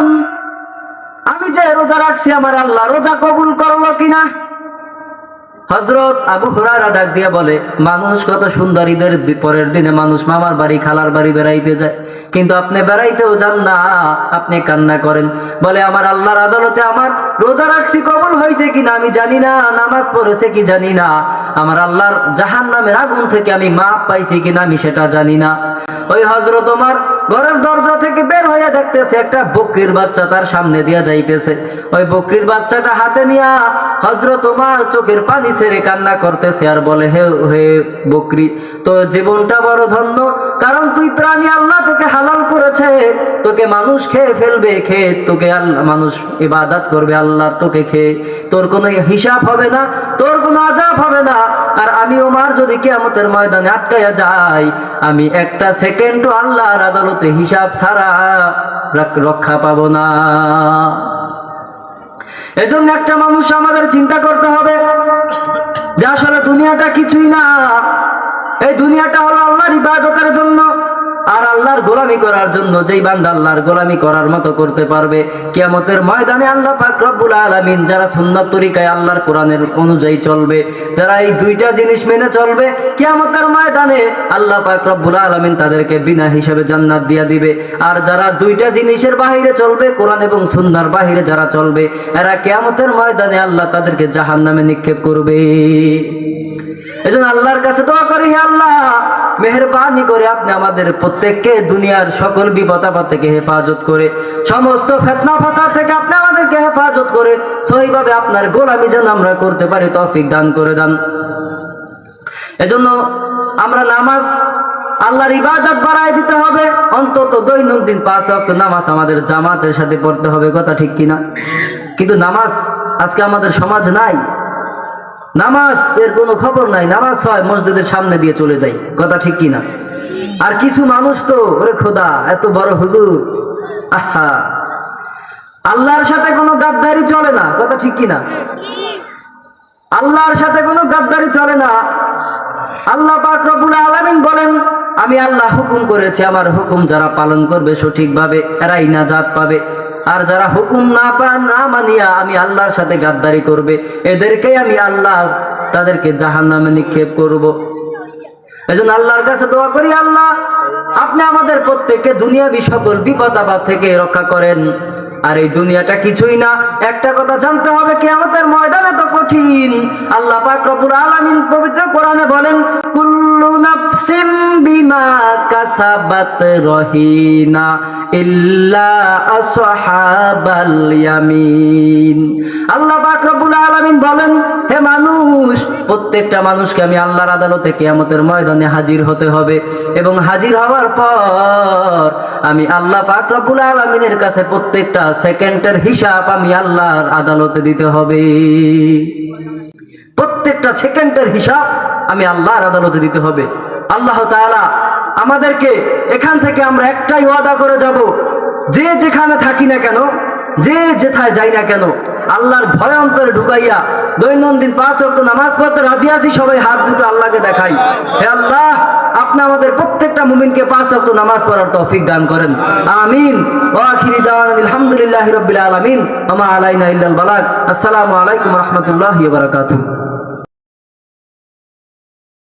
বলুন, আমি যে রোজা রাখছি আমার আল্লাহ রোজা কবুল করল কিনা? হজরত আবু হুরারা ডাক দিয়ে বলে, মানুষ কত সুন্দর ঈদের পরের দিনে মানুষ মামার বাড়ি, খালার বাড়ি বেড়াইতে যায়। কিন্তু আপনি বেড়াইতেও যান না, আপনি কান্না করেন। বলে, আমার আল্লাহর আদালতে আমার রোজা রাখছি কবল হয়েছে কিনা আমি জানি না, নামাজ পড়েছে কি জানি না। আমার আল্লাহর জাহান নামের আগুন থেকে আমি মাপ পাইছি কিনা আমি সেটা জানি না। ওই হজরত আমার ঘরের দরজা থেকে দেখতেছে একটা বকরির বাচ্চা তার সামনে দিয়া যাইতেছে। ওই বকরির বাচ্চাটা হাতে নিয়া হজরত তোমার চোখের পানি ছেড়ে কান্না করতেছে আর বলে, হে হে বকরি তো জীবনটা বড় ধন্য, কারণ তুই প্রাণী আল্লাহ তোকে হালাল করেছে তোকে মানুষ খেয়ে ফেলবে, খেয়ে তোকে আল্লাহ, মানুষ ইবাদত করবে আল্লাহর তোকে খেয়ে। তোর কোনো হিসাব হবে না, তোর কোনো আজাব হবে না। আর আমি ওমার যদি কেয়ামতের ময়দানে আটকাইয়া যাই, আমি একটা সেকেন্ডও আল্লাহর আদালতে হিসাব ছাড়া রক্ষা পাবো না। এজন্য একটা মানুষ আমাদের চিন্তা করতে হবে যে আসলে দুনিয়াটা কিছুই না। এই দুনিয়াটা হলো আল্লাহর ইবাদতের জন্য। আর আল্লাহর গোলামি করার জন্য যেই বান্দা আল্লাহর গোলামি করার মতো করতে পারবে, কিয়ামতের ময়দানে আল্লাহ পাক রব্বুল আলামিন যারা সুন্নাত তরিকায় আল্লাহর কোরআনের অনুযায়ী চলবে, যারা এই দুইটা জিনিস মেনে চলবে, কিয়ামতের ময়দানে আল্লাহ পাক রব্বুল আলামিন তাদেরকে বিনা হিসাবে জান্নাত দিয়া দিবে। আর যারা দুইটা জিনিসের বাহিরে চলবে, কোরআন এবং সুন্নার বাহিরে যারা চলবে, এরা কিয়ামতের ময়দানে আল্লাহ তাদেরকে জাহান্নামে নিক্ষেপ করবে। এজন্য আল্লাহর কাছে দোয়া করি আল্লাহ, মেহরবানি করে আপনি আমাদের প্রত্যেককে দুনিয়ার সকল বিপদ আপদ থেকে হেফাজত করে, সমস্ত ফেতনা ফাসাদ থেকে আপনি আমাদেরকে হেফাজত করে, সহিভাবে আপনার গোলামি যেন আমরা করতে পারি, তৌফিক দান করে দান। এজন্য আমরা নামাজ আল্লাহর ইবাদত বাড়ায় দিতে হবে, অন্তত দৈনন্দিন পাঁচ ওয়াক্ত নামাজ আমাদের জামাতের সাথে পড়তে হবে, কথা ঠিক কিনা? কিন্তু নামাজ আজকে আমাদের সমাজ নাই। নামাজ এর কোনো খবর নাই, নামাজ হয়, মসজিদের সামনে দিয়ে চলে যাই, কথা ঠিক কিনা? আর কিছু মানুষ তো, ওরে খোদা, এত বড় হুজুর, আহা। আল্লাহর সাথে কোনো গাদ্দারি চলে না, কথা ঠিক কিনা? আল্লাহর সাথে কোনো গাদ্দারি চলে না। আল্লাহ পাক রব্বুল আলামিন বলেন, আমি আল্লাহ হুকুম করেছি, আমার হুকুম যারা পালন করবে সঠিকভাবে, এরাই নাজাত পাবে। আর যারা হুকুম না পা না মানিয়া আমি আল্লাহর সাথে গাদ্দারি করবে, এদেরকেই আমি আল্লাহ তাদেরকে জাহান্নামে নিক্ষেপ করব। আল্লাহর কাছে দোয়া করি, আল্লাহ, আপনি আমাদের প্রত্যেককে থেকে রক্ষা করেন। আর এই দুনিয়াটা কিছুই না। একটা কথা জানতে হবে কি আমাদের ময়দানে তো কঠিন। আল্লাহ পাক আলামিন পবিত্র কোরআনে বলেন, কুল্লু নাফসিম বিমা কাসাবাত রহিনা ইল্লা আসহাবাল ইয়ামিন। আল্লাহ পাক রব্বুল আলামিন বলেন, হে মানুষ, প্রত্যেকটা মানুষকে আমি আল্লাহর আদালতে কিয়ামতের ময়দানে হাজির হতে হবে এবং হাজির হওয়ার পর আমি আল্লাহ পাক রব্বুল আলামিনের কাছে প্রত্যেকটা সেকেন্ডের হিসাব আমি আল্লাহর আদালতে দিতে হবে। প্রত্যেকটা সেকেন্ডের হিসাব আমি আল্লাহর আদালতে দিতে হবে। আল্লাহ তাআলা আমাদেরকে এখান থেকে আমরা একটাই ওয়াদা করে যাব, যে যেখানে থাকি না কেন, যে যেথায় যাই না কেন, আল্লাহর ভয় অন্তরে ঢুকাইয়া দৈনন্দিন পাঁচ অক্ট নামাজ পড়তে রাজি আছি, সবাই হাত দুটো আল্লাহকে দেখাই। হে আল্লাহ, আপনি আমাদের প্রত্যেকটা মুমিনকে পাঁচ অক্ট নামাজ পড়ার তৌফিক দান করেন। আমিন। আখিরি দাওয়ানা আলহামদুলিল্লাহি আলামিন। আলাইনা আসসালামু আলাইকুম রাহমাতুল্লাহি বারাকাতুহু।